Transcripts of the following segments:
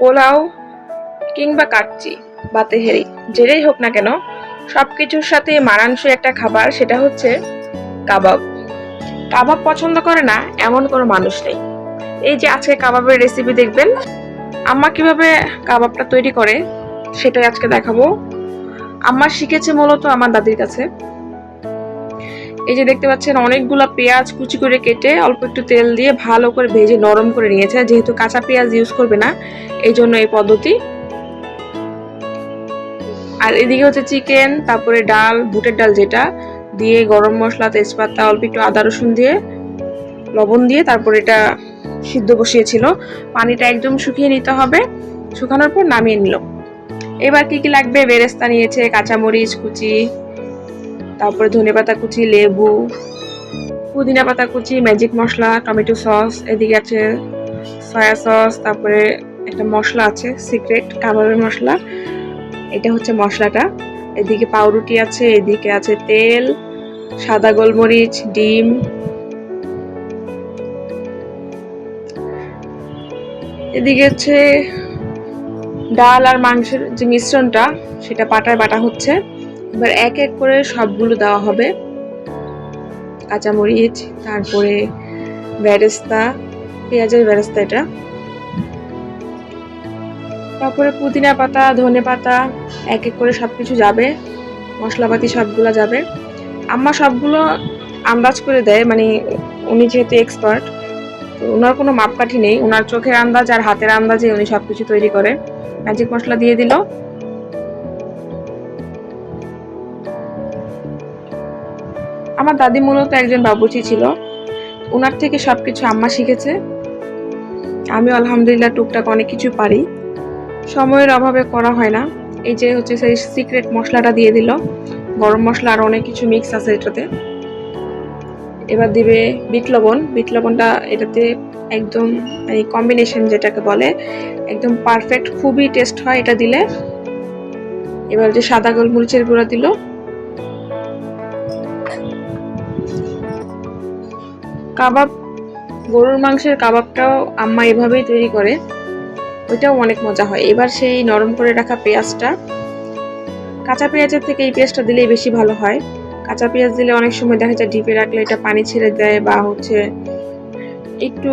পোলাও কিংবা কাচ্চি বা তেহেরি যেটাই হোক না কেন সব কিছুর সাথে মানানসই একটা খাবার, সেটা হচ্ছে কাবাব। কাবাব পছন্দ করে না, এমন কোনো মানুষ নেই। এই যে আজকে কাবাবের রেসিপি দেখবেন, আম্মা কীভাবে কাবাবটা তৈরি করে, সেটাই আজকে দেখাবো। আম্মা শিখেছে মূলত আমার দাদির কাছে। এই যে দেখতে পাচ্ছেন, অনেকগুলো পেঁয়াজ কুচি করে কেটে অল্প একটু তেল দিয়ে ভালো করে ভেজে নরম করে নিয়েছে। যেহেতু কাঁচা পেঁয়াজ ইউজ করবে না, এই জন্য এই পদ্ধতি। আর এদিকে হচ্ছে চিকেন, তারপরে ডাল, বুটের ডাল যেটা, দিয়ে গরম মশলা, তেজপাতা, অল্প একটু আদা, রসুন দিয়ে, লবণ দিয়ে তারপর এটা সিদ্ধ বসিয়েছিল। পানিটা একদম শুকিয়ে নিতে হবে। শুকানোর পর নামিয়ে নিল। এবার কি কি লাগবে? বেরেস্তা নিয়েছে, কাঁচামরিচ, কুচি। তারপরে ধনেপাতা কুচি, লেবু, পুদিনা পাতা কুচি ম্যাজিক মশলা টমেটো সস এদিকে আছে সয়া সস তারপরে একটা মশলা আছে সিক্রেট কাবাবের মশলা। এটা হচ্ছে মশলাটা। এদিকে পাউরুটি আছে, এদিকে আছে তেল, সাদা গোলমরিচ, ডিম। এদিকে হচ্ছে ডাল আর মাংসের যে মিশ্রণটা, সেটা পাটায় বাটা হচ্ছে। এবার এক এক করে সবগুলো দেওয়া হবে। কাঁচামরিচ, তারপরে বেরেস্তা পেঁয়াজের বেরেস্তা এটা। তারপরে পুদিনা পাতা, ধনে পাতা, এক এক করে সব কিছু যাবে। মশলাপাতি সবগুলো যাবে। আম্মা সবগুলো আন্দাজ করে দেয় মানে উনি যেহেতু এক্সপার্ট তো ওনার কোনো মাপকাঠি নেই। ওনার চোখের আন্দাজ আর হাতের আন্দাজে উনি সব কিছু তৈরি করে। ম্যাজিক মশলা দিয়ে দিল। আমার দাদি মূলত একজন বাবুচি ছিল। ওনার থেকে সব কিছু আম্মা শিখেছে। আমি আলহামদুলিল্লাহ টুকটাক অনেক কিছু পারি। সময়ের অভাবে করা হয় না। এই যে হচ্ছে সেই সিক্রেট মশলাটা দিয়ে দিল। গরম মশলা আর অনেক কিছু মিক্স আছে এটাতে। এবার দিবে বিট লবণ। বিট লবণটা এটাতে একদম এই কম্বিনেশন যেটাকে বলে, একদম পারফেক্ট খুবই টেস্ট হয় এটা দিলে। এবার যে সাদা গোলমরিচের গুঁড়া দিল কাবাব, গরুর মাংসের কাবাবটাও আম্মা এভাবেই তৈরি করে। ওইটাও অনেক মজা হয়। এবার সেই নরম করে রাখা পেঁয়াজটা। কাঁচা পেঁয়াজের থেকে এই পেঁয়াজটা দিলেই বেশি ভালো হয়। কাঁচা পেঁয়াজ দিলে অনেক সময় দেখা যায় ডিপে রাখলে এটা পানি ছেড়ে দেয় বা হচ্ছে একটু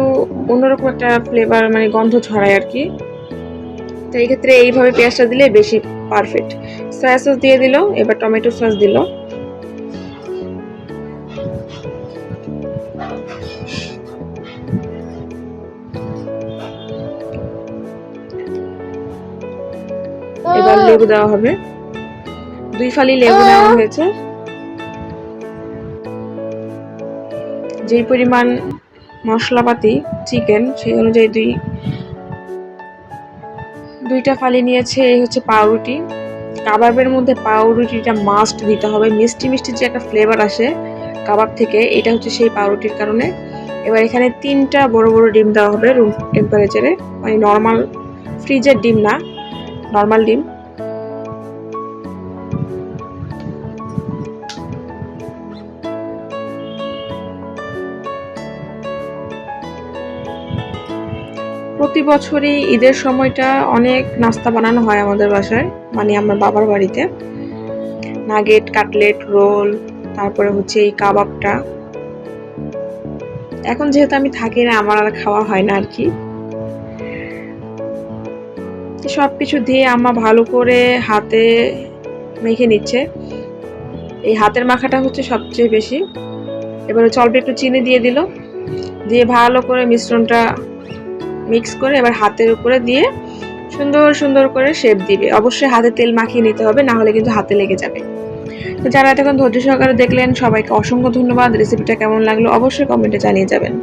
অন্যরকম একটা ফ্লেভার মানে গন্ধ ছড়ায় আর কি। তো এই ক্ষেত্রে এইভাবে পেঁয়াজটা দিলে বেশি পারফেক্ট সয়া সস দিয়ে দিল, এবার টমেটো সস দিল। লেবু দেওয়া হবে। দুই ফালি লেবু নেওয়া হয়েছে। যেই পরিমাণ মশলাপাতি চিকেন সেই অনুযায়ী দুই দুইটা ফালি নিয়েছে এই হচ্ছে পাউরুটি। কাবাবের মধ্যে পাউরুটিটা মাস্ট দিতে হবে। মিষ্টি মিষ্টি যে একটা ফ্লেভার আসে কাবাব থেকে এটা হচ্ছে সেই পাউরুটির কারণে। এবার এখানে তিনটা বড় বড় ডিম দেওয়া হবে রুম টেম্পারেচারে মানে নর্মাল ফ্রিজের ডিম না নর্মাল ডিম। প্রতি বছরই ঈদের সময়টা অনেক নাস্তা বানানো হয় আমাদের বাসায় মানে আমার বাবার বাড়িতে। নাগেট, কাটলেট, রোল, তারপরে হচ্ছে এই কাবাবটা। এখন যেহেতু আমি থাকি না, আমার আর খাওয়া হয় না আর কি। সব কিছু দিয়ে আম্মা ভালো করে হাতে মেখে নিচ্ছে। এই হাতের মাখাটা হচ্ছে সবচেয়ে বেশি। এবারে অল্প একটু চিনি দিয়ে দিল। দিয়ে ভালো করে মিশ্রণটা মিক্স করে এবার হাতের উপরে দিয়ে সুন্দর সুন্দর করে শেপ দিবে। অবশ্যই হাতে তেল মাখিয়ে নিতে হবে, না হলে কিন্তু হাতে লেগে যাবে। তো যারা এতক্ষণ ধৈর্য সহকারে দেখলেন, সবাইকে অসংখ্য ধন্যবাদ। রেসিপিটা কেমন লাগল অবশ্যই কমেন্টে জানিয়ে যাবেন।